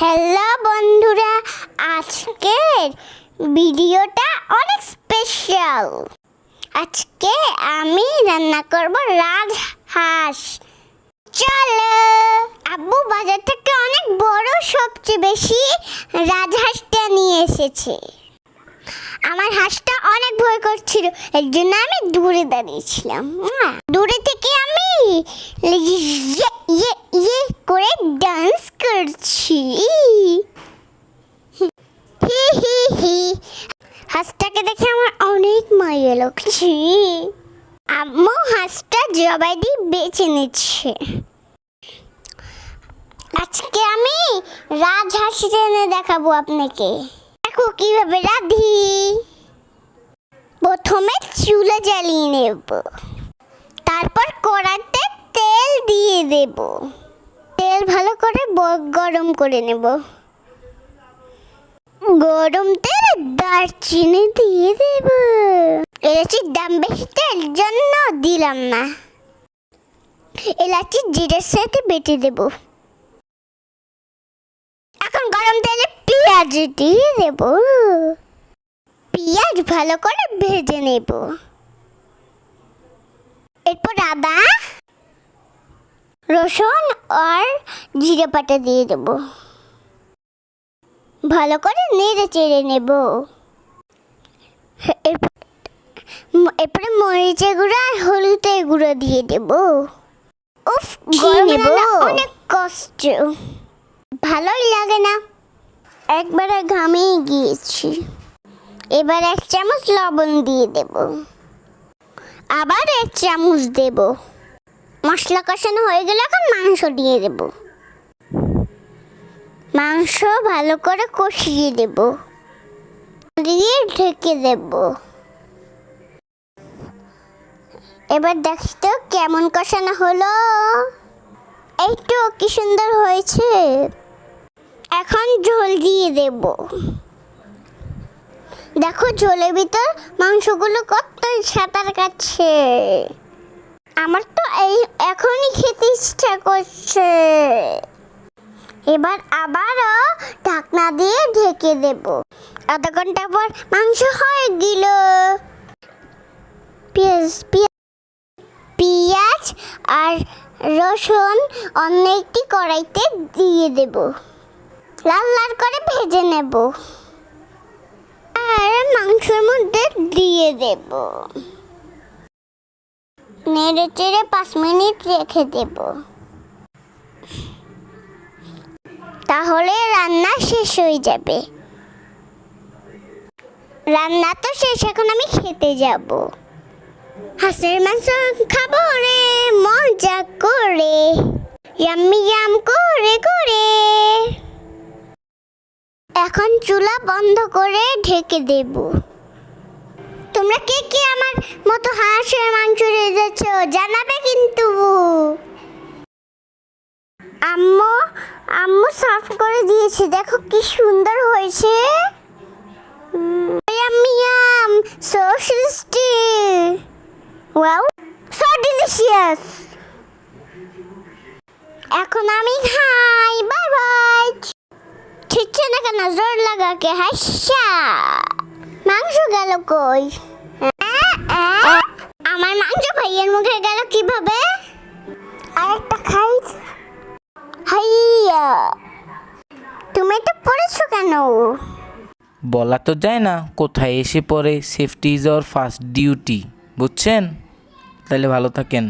Hello বন্ধুরা, আজকের ভিডিওটা অনেক স্পেশাল আজকে আমি রান্না করব রাজহাঁস চলো, আব্বু বাজার থেকে অনেক বড় সবচেয়ে বেশি রাজহাঁসটা নিয়ে এসেছে। আমার হাঁসটা অনেক ভয় করছিল, এর জন্য আমি দূরে দাঁড়িয়েছিলাম। দূরে থেকে আমি ইয়ে ইয়ে ইয়ে করে ডান্স করছি। হি হি হি হাঁসটাকে দেখে আমার অনেক মায়া লাগছে। আম্মু হাঁসটা জবাই দিয়ে বেছে নিচ্ছে। আজকে আমি রাজহাঁস এনে দেখাবো আপনাকে। দেখো কীভাবে রাধি। প্রথমে চুলা জ্বালিয়ে নেব। তারপর কড়াতে তেল দিয়ে দেব। তেল ভালো করে গরম করে নেব। গরম তেলে দারচিনি দিয়ে দেব। এলাচির দাম বেশি, তেল জন্য দিলাম না। এলাচি জিরের সাথে বেটে দেব। এখন গরম তেলে পেঁয়াজ দিয়ে দেব। পেঁয়াজ ভালো করে ভেজে নেব। এরপর আদা রসুন আর জিরে পাতা দিয়ে দেব। ভালো করে নেড়ে চেড়ে নেব। এরপরে মরিচের গুঁড়ো আর হলুদের গুঁড়ো দিয়ে দেব। উফ রান্না অনেক কষ্ট। ভালোই লাগে না। একবারে ঘামিয়ে গিয়েছি। এবার এক চামচ লবণ দিয়ে দেব। আবার এক চামচ দেব। মশলা কষানো হয়ে গেলে এখন মাংস দিয়ে দেব। মাংস ভালো করে কষিয়ে দেব। দিয়ে ঢেকে দেব। এবার দেখতো কেমন কষানো হলো। এই তো কি সুন্দর হয়েছে। এখন ঝোল দিয়ে দেব। দেখো ঝোলের ভিতর মাংসগুলো কত সাঁতার কাটছে। আমার তো এই এখনই খেতে ইচ্ছা করছে। এবার আবারও ঢাকনা দিয়ে ঢেকে দেব। আধা ঘণ্টা পর মাংস হয়ে গেল। পেঁয়াজ পেঁয়াজ আর রসুন অন্য একটি কড়াইতে দিয়ে দেব। লাল লাল করে ভেজে নেব। আর মাংসের মধ্যে দিয়ে দেব। নেড়ে চেড়ে পাঁচ মিনিট রেখে দেব। তাহলে রান্না শেষ হয়ে যাবে। রান্না তো শেষ, এখন আমি খেতে যাব। হাঁসের মাংস খাব রে, মজা করে। ইয়াম করে করে। এখন চুলা বন্ধ করে ঢেকে দেব। তোমরা কে কে আমার মতো হাঁসের মাংস জানাবে কিন্তু। আম্মু আম্মু সার্ভ করে দিয়েছে। দেখো কি সুন্দর হয়েছে। Yum so tasty wow so delicious এখন আমি খাই। বাই বাই ঠিকছে না কেন? জোর লাগাকে হাসা। মাংস গেল কই? আ, আ, আমার মাংস ভাইয়ের মুখে গেল কীভাবে? আরেকটা খাই। হাইয়া। তুমি তো পড়েছো কেন? বলা তো যায় না, কোথায় এসে পড়ে safety is our first duty বুঝছেন? তাহলে ভালো থাকেন।